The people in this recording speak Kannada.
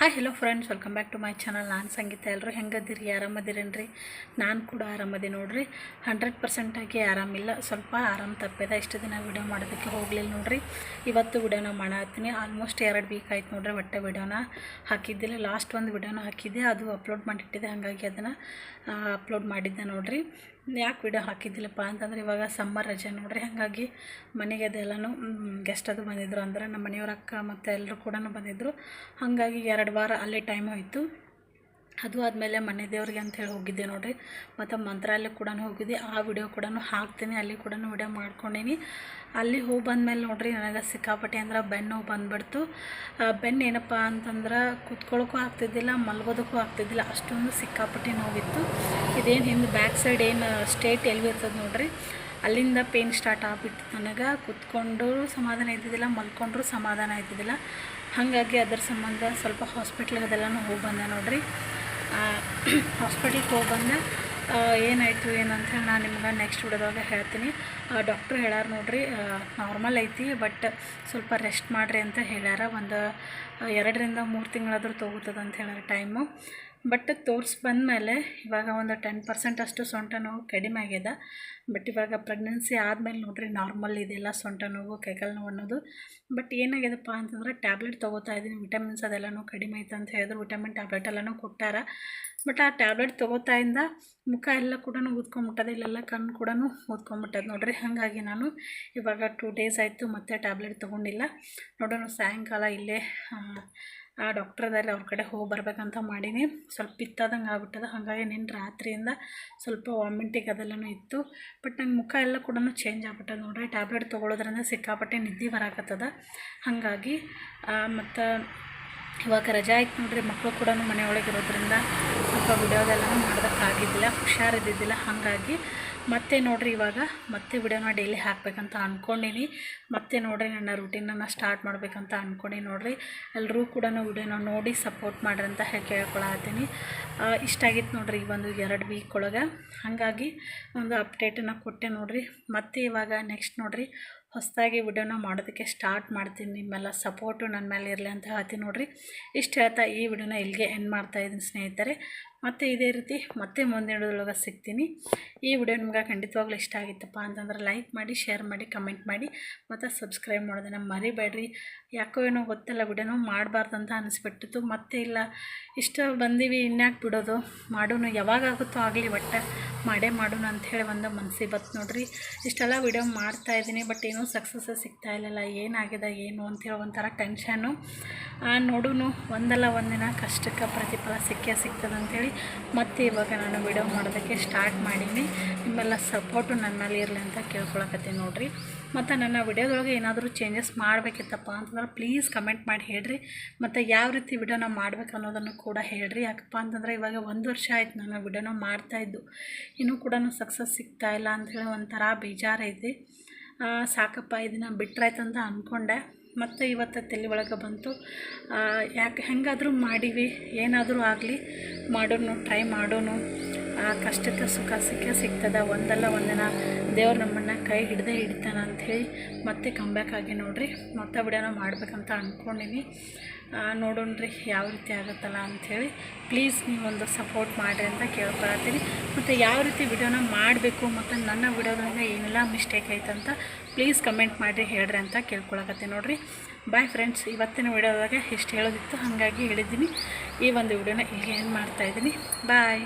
Hi hello friends welcome back to my channel ನಾನು ಸಂಗೀತ ಎಲ್ಲರೂ ಹೆಂಗದಿರಿ? ಆರಾಮದಿರೇನ್ರಿ? ನಾನು ಕೂಡ ಆರಾಮದಿ ನೋಡ್ರಿ. ಹಂಡ್ರೆಡ್ ಪರ್ಸೆಂಟಾಗಿ ಆರಾಮಿಲ್ಲ ಸ್ವಲ್ಪ ಆರಾಮ್ ತಪ್ಪಿದೆ. ಇಷ್ಟು ದಿನ ವಿಡಿಯೋ ಮಾಡೋದಕ್ಕೆ ಹೋಗಲಿಲ್ಲ ನೋಡ್ರಿ. ಇವತ್ತು ವಿಡಿಯೋನ ಮಾಡತ್ತೀನಿ ಆಲ್ಮೋಸ್ಟ್ ಎರಡು ವೀಕ್ ಆಯ್ತು ನೋಡ್ರಿ ಒಟ್ಟೆ ವಿಡಿಯೋನ ಹಾಕಿದ್ದಿಲ್ಲ. ಲಾಸ್ಟ್ ಒಂದು ವಿಡಿಯೋನ ಹಾಕಿದ್ದೆ. ಅದು ಅಪ್ಲೋಡ್ ಮಾಡಿಟ್ಟಿದೆ ಹಾಗಾಗಿ ಅದನ್ನು ಅಪ್ಲೋಡ್ ಮಾಡಿದ್ದೆ ನೋಡ್ರಿ. ಯಾಕೆ ವಿಡಿಯೋ ಹಾಕಿದ್ದಿಲ್ಲಪ್ಪ ಅಂತಂದ್ರೆ ಇವಾಗ ಸಮ್ಮರ್ ರಜೆ ನೋಡ್ರಿ, ಹಾಗಾಗಿ ಮನೆಗೆ ಅದೆಲ್ಲನೂ ಗೆಸ್ಟ್ ಅದು ಬಂದಿದ್ರು. ಅಂದ್ರೆ ನಮ್ಮ ಮನೆಯವ್ರ ಅಕ್ಕ ಮತ್ತು ಎಲ್ಲರೂ ಕೂಡ ಬಂದಿದ್ದರು ಹಾಗಾಗಿ ಎರಡು ವಾರ ಅಲ್ಲೇ ಟೈಮ್ ಹೋಯಿತು. ಅದು ಆದಮೇಲೆ ಮನೆ ದೇವ್ರಿಗೆ ಅಂತ ಹೇಳಿ ಹೋಗಿದ್ದೆ ನೋಡಿರಿ. ಮತ್ತು ಮಂತ್ರಾಲಯ ಕೂಡ ಹೋಗಿದ್ದೆ. ಆ ವಿಡಿಯೋ ಕೂಡ ಹಾಕ್ತೀನಿ. ಅಲ್ಲಿ ಕೂಡ ವಿಡಿಯೋ ಮಾಡ್ಕೊಂಡೀನಿ. ಅಲ್ಲಿ ಹೋಗಿ ಬಂದಮೇಲೆ ನೋಡಿರಿ ನನಗೆ ಸಿಕ್ಕಾಪಟ್ಟೆ ಅಂದ್ರೆ ಬೆನ್ನು ಬಂದುಬಿಡ್ತು. ಬೆನ್ನು ಏನಪ್ಪ ಅಂತಂದ್ರೆ ಕುತ್ಕೊಳ್ಳೋಕ್ಕೂ ಆಗ್ತಿದ್ದಿಲ್ಲ, ಮಲ್ಗೋದಕ್ಕೂ ಆಗ್ತಿದ್ದಿಲ್ಲ. ಅಷ್ಟೊಂದು ಸಿಕ್ಕಾಪಟ್ಟೆ ನೋವಿತ್ತು. ಇದೇನು ಹಿಂದೆ ಬ್ಯಾಕ್ ಸೈಡ್ ಏನು ಸ್ಟೇಟ್ ಎಲ್ಲಿ ಇರ್ತದೆ ನೋಡ್ರಿ. ಅಲ್ಲಿಂದ ಪೇನ್ ಸ್ಟಾರ್ಟ್ ಆಗ್ಬಿಟ್ಟು ನನಗೆ. ಕುತ್ಕೊಂಡು ಸಮಾಧಾನ ಇದ್ದಿದ್ದಿಲ್ಲ, ಮಲ್ಕೊಂಡ್ರೂ ಸಮಾಧಾನ ಇದ್ದಿದ್ದಿಲ್ಲ. ಹಾಗಾಗಿ ಅದರ ಸಂಬಂಧ ಸ್ವಲ್ಪ ಹಾಸ್ಪಿಟ್ಲಿಗೆ ಅದೆಲ್ಲನೂ ಹೋಗಿ ಬಂದೆ ನೋಡ್ರಿ. ಹಾಸ್ಪಿಟ್ಲಿಗೆ ಹೋಗಿ ಬಂದೆ ಏನಾಯಿತು ಏನಂತ ಹೇಳಿ ನಾನು ನಿಮ್ಗೆ ನೆಕ್ಸ್ಟ್ ವಿಡಿಯೋದಾಗ ಹೇಳ್ತೀನಿ. ಡಾಕ್ಟ್ರು ಹೇಳ್ಯಾರ ನೋಡ್ರಿ ನಾರ್ಮಲ್ ಐತಿ ಬಟ್ ಸ್ವಲ್ಪ ರೆಸ್ಟ್ ಮಾಡಿರಿ ಅಂತ ಹೇಳ್ಯಾರ. ಒಂದು ಎರಡರಿಂದ ಮೂರು ತಿಂಗಳಾದರೂ ತೊಗೋತದೆ ಅಂತ ಹೇಳ್ಯಾರ ಟೈಮು ಬಟ್ ತೋರಿಸಿ ಬಂದಮೇಲೆ ಇವಾಗ ಒಂದು ಟೆನ್ ಪರ್ಸೆಂಟ್ ಅಷ್ಟು ಸೊಂಟ ನೋವು ಕಡಿಮೆ ಆಗ್ಯದ ಬಟ್ ಇವಾಗ ಪ್ರೆಗ್ನೆನ್ಸಿ ಆದಮೇಲೆ ನೋಡ್ರಿ ನಾರ್ಮಲ್ ಇದೆಲ್ಲ ಸೊಂಟ ನೋವು, ಕೈಕಾಲು ನೋವು ಅನ್ನೋದು. ಬಟ್ ಏನಾಗ್ಯದಪ್ಪ ಅಂತಂದ್ರೆ ಟ್ಯಾಬ್ಲೆಟ್ ತೊಗೋತಾ ಇದ್ದೀನಿ. ವಿಟಮಿನ್ಸ್ ಅದೆಲ್ಲನೂ ಕಡಿಮೆ ಆಯ್ತು ಅಂತ ಹೇಳಿದ್ರು. ವಿಟಮಿನ್ ಟ್ಯಾಬ್ಲೆಟ್ ಎಲ್ಲನೂ ಕೊಟ್ಟಾರ. ಬಟ್ ಆ ಟ್ಯಾಬ್ಲೆಟ್ ತೊಗೋತಾಯಿಂದ ಮುಖ ಎಲ್ಲ ಕೂಡ ಊದ್ಕೊಂಬಿಟ್ಟದೆ. ಇಲ್ಲೆಲ್ಲ ಕಣ್ಣು ಕೂಡ ಊದ್ಕೊಂಬಿಟ್ಟದೆ ನೋಡ್ರಿ. ಹಾಗಾಗಿ ನಾನು ಇವಾಗ ಟೂ ಡೇಸ್ ಆಯಿತು ಮತ್ತೆ ಟ್ಯಾಬ್ಲೆಟ್ ತೊಗೊಂಡಿಲ್ಲ. ನೋಡೋಣ ಸಾಯಂಕಾಲ ಇಲ್ಲೇ ಡಾಕ್ಟ್ರದಲ್ಲಿ ಅವ್ರ ಕಡೆ ಹೋಗಿ ಬರ್ಬೇಕಂತ ಮಾಡೀನಿ. ಸ್ವಲ್ಪ ಪಿತ್ತಾದಂಗೆ ಆಗ್ಬಿಟ್ಟದ. ಹಾಗಾಗಿ ನಿನ್ನ ರಾತ್ರಿಯಿಂದ ಸ್ವಲ್ಪ ವಾಮಿಂಟಿಗೆ ಅದೆಲ್ಲನೂ ಇತ್ತು. ಬಟ್ ನಂಗೆ ಮುಖ ಎಲ್ಲ ಕೂಡ ಚೇಂಜ್ ಆಗ್ಬಿಟ್ಟದ ನೋಡ್ರಿ. ಟ್ಯಾಬ್ಲೆಟ್ ತೊಗೊಳೋದ್ರಿಂದ ಸಿಕ್ಕಾಪಟ್ಟೆ ನಿದ್ದೆ ಬರಾಕತ್ತದ. ಹಾಗಾಗಿ ಮತ್ತು ಇವಾಗ ರಜಾ ಆಯ್ತು ನೋಡ್ರಿ. ಮಕ್ಕಳು ಕೂಡ ಮನೆಯೊಳಗೆ ಇರೋದ್ರಿಂದ ಸ್ವಲ್ಪ ವಿಡಿಯೋದೆಲ್ಲನೂ ಮಾಡೋದಕ್ಕಾಗಿದ್ದಿಲ್ಲ. ಹುಷಾರಿದ್ದಿದ್ದಿಲ್ಲ ಹಾಗಾಗಿ ಮತ್ತೆ ನೋಡ್ರಿ ಇವಾಗ ಮತ್ತೆ ವಿಡಿಯೋನ ಡೈಲಿ ಹಾಕಬೇಕಂತ ಅಂದ್ಕೊಂಡೀನಿ ಮತ್ತೆ ನೋಡ್ರಿ ನನ್ನ ರೂಟೀನನ್ನು ಸ್ಟಾರ್ಟ್ ಮಾಡಬೇಕಂತ ಅಂದ್ಕೊಂಡು ನೋಡ್ರಿ. ಎಲ್ಲರೂ ಕೂಡ ವಿಡಿಯೋನ ನೋಡಿ ಸಪೋರ್ಟ್ ಮಾಡ್ರಿ ಅಂತ ಕೇಳ್ಕೊಳತ್ತೀನಿ. ಇಷ್ಟ ಆಗಿತ್ತು ನೋಡ್ರಿ ಈ ಒಂದು ಎರಡು ವೀಕ್ ಒಳಗೆ. ಹಾಗಾಗಿ ಒಂದು ಅಪ್ಡೇಟನ್ನು ಕೊಟ್ಟೆ ನೋಡ್ರಿ. ಮತ್ತೆ ಇವಾಗ ನೆಕ್ಸ್ಟ್ ನೋಡ್ರಿ ಹೊಸದಾಗಿ ವಿಡಿಯೋನ ಮಾಡೋದಕ್ಕೆ ಸ್ಟಾರ್ಟ್ ಮಾಡ್ತೀನಿ. ನಿಮ್ಮೆಲ್ಲ ಸಪೋರ್ಟು ನನ್ನ ಮೇಲೆ ಇರಲಿ ಅಂತ ಹೇಳ್ತೀನಿ ನೋಡಿರಿ. ಇಷ್ಟು ಹೇಳ್ತಾ ಈ ವಿಡಿಯೋನ ಇಲ್ಲಿಗೆ ಎಂಡ್ ಮಾಡ್ತಾಯಿದ್ದೀನಿ ಸ್ನೇಹಿತರೆ. ಮತ್ತು ಇದೇ ರೀತಿ ಮತ್ತೆ ಮುಂದಿನ ವಿಡಿಯೋದೊಳಗೆ ಸಿಗ್ತೀನಿ. ಈ ವಿಡಿಯೋ ನಿಮ್ಗೆ ಖಂಡಿತವಾಗ್ಲೂ ಇಷ್ಟ ಆಗಿತ್ತಪ್ಪ ಅಂತಂದ್ರೆ ಲೈಕ್ ಮಾಡಿ ಶೇರ್ ಮಾಡಿ ಕಮೆಂಟ್ ಮಾಡಿ ಮತ್ತು ಸಬ್ಸ್ಕ್ರೈಬ್ ಮಾಡೋದನ್ನು ಮರಿಬೇಡ್ರಿ. ಯಾಕೋ ಏನೋ ಗೊತ್ತಿಲ್ಲ ವಿಡಿಯೋನೂ ಮಾಡಬಾರ್ದು ಅಂತ ಅನಿಸ್ಬಿಟ್ಟಿತ್ತು. ಮತ್ತೆ ಇಲ್ಲ, ಇಷ್ಟ ಬಂದೀವಿ, ಇನ್ಯಾಕೆ ಬಿಡೋದು? ಮಾಡೋನು ಯಾವಾಗ ಆಗುತ್ತೋ ಆಗಲಿ ಒಟ್ಟು ಮಾಡೇ ಮಾಡೋಣ ಅಂಥೇಳಿ ಒಂದು ಮನಸ್ಸಿಗೆ ಬತ್ತು ನೋಡ್ರಿ. ಇಷ್ಟೆಲ್ಲ ವಿಡಿಯೋ ಮಾಡ್ತಾಯಿದ್ದೀನಿ ಬಟ್ ಏನೂ ಸಕ್ಸಸ್ಸೇ ಸಿಗ್ತಾ ಇಲ್ಲಲ್ಲ, ಏನಾಗಿದೆ, ಏನು ಅಂಥೇಳಿ ಒಂಥರ ಟೆನ್ಷನ್ನು ನೋಡೋನು, ಒಂದಲ್ಲ ಒಂದಿನ ಕಷ್ಟಕ್ಕೆ ಪ್ರತಿಫಲ ಸಿಕ್ಕೇ ಸಿಗ್ತದೆ ಮತ್ತೆ ಇವಾಗ ನಾನು ವಿಡಿಯೋ ಮಾಡೋದಕ್ಕೆ ಸ್ಟಾರ್ಟ್ ಮಾಡೀನಿ. ನಿಮ್ಮೆಲ್ಲ ಸಪೋರ್ಟು ನನ್ನ ಮೇಲೆ ಇರಲಿ ಅಂತ ಕೇಳ್ಕೊಳಕತ್ತೀನಿ ನೋಡಿರಿ. ಮತ್ತು ನನ್ನ ವಿಡಿಯೋದೊಳಗೆ ಏನಾದರೂ ಚೇಂಜಸ್ ಮಾಡಬೇಕಿತ್ತಪ್ಪ ಅಂತಂದ್ರೆ ಪ್ಲೀಸ್ ಕಮೆಂಟ್ ಮಾಡಿ ಹೇಳ್ರಿ. ಮತ್ತು ಯಾವ ರೀತಿ ವಿಡಿಯೋನ ಮಾಡ್ಬೇಕು ಅನ್ನೋದನ್ನು ಕೂಡ ಹೇಳ್ರಿ. ಯಾಕಪ್ಪ ಅಂತಂದರೆ ಇವಾಗ ಒಂದು ವರ್ಷ ಆಯ್ತು ನಾನು ವಿಡಿಯೋನ ಮಾಡ್ತಾಯಿದ್ದು ಇನ್ನೂ ಕೂಡ ಸಕ್ಸಸ್ ಸಿಗ್ತಾ ಇಲ್ಲ ಅಂಥೇಳಿ ಒಂಥರ ಬೇಜಾರೈತಿ. ಸಾಕಪ್ಪ, ಇದನ್ನು ಬಿಟ್ರಾಯ್ತಂತ ಅಂದ್ಕೊಂಡೆ ಮತ್ತು ಇವತ್ತು ತಲೆ ಒಳಗೆ ಬಂತು. ಯಾಕೆ ಹೆಂಗಾದರೂ ಮಾಡೀವಿ ಏನಾದರೂ ಆಗಲಿ ಮಾಡೋಣ ಟ್ರೈ ಮಾಡೋನು ಕಷ್ಟಕ್ಕೆ ಸುಖ ಸಿಕ್ಕೇ ಸಿಗ್ತದೆ. ಒಂದಲ್ಲ ಒಂದಿನ ದೇವ್ರು ನಮ್ಮನ್ನು ಕೈ ಹಿಡ್ದೇ ಅಂತ ಅಂಥೇಳಿ ಮತ್ತೆ ಕಂಬ್ಯಾಕ್ ಆಗಿ ನೋಡಿರಿ. ಮತ್ತೆ ವಿಡಿಯೋನ ಮಾಡ್ಬೇಕಂತ ಅಂದ್ಕೊಂಡೀನಿ ರೀ ಯಾವ ರೀತಿ ಆಗುತ್ತಲ್ಲ ಅಂಥೇಳಿ ಪ್ಲೀಸ್ ನೀವೊಂದು ಸಪೋರ್ಟ್ ಮಾಡಿರಿ ಅಂತ ಕೇಳ್ಕೊಳತ್ತೀನಿ. ಮತ್ತು ಯಾವ ರೀತಿ ವಿಡಿಯೋನ ಮಾಡಬೇಕು ಮತ್ತು ನನ್ನ ವಿಡಿಯೋದಾಗ ಏನೆಲ್ಲ ಮಿಸ್ಟೇಕ್ ಐತಂತ ಪ್ಲೀಸ್ ಕಮೆಂಟ್ ಮಾಡಿರಿ, ಹೇಳ್ರಿ ಅಂತ ಕೇಳ್ಕೊಳಕತ್ತೆ ನೋಡಿರಿ. ಬಾಯ್ ಫ್ರೆಂಡ್ಸ್ ಇವತ್ತಿನ ವಿಡಿಯೋದಾಗ ಇಷ್ಟು ಹೇಳೋದಿತ್ತು. ಹಾಗಾಗಿ ಹೇಳಿದ್ದೀನಿ. ಈ ಒಂದು ವಿಡಿಯೋನ ಈಗ ಏನು ಮಾಡ್ತಾಯಿದ್ದೀನಿ ಬಾಯ್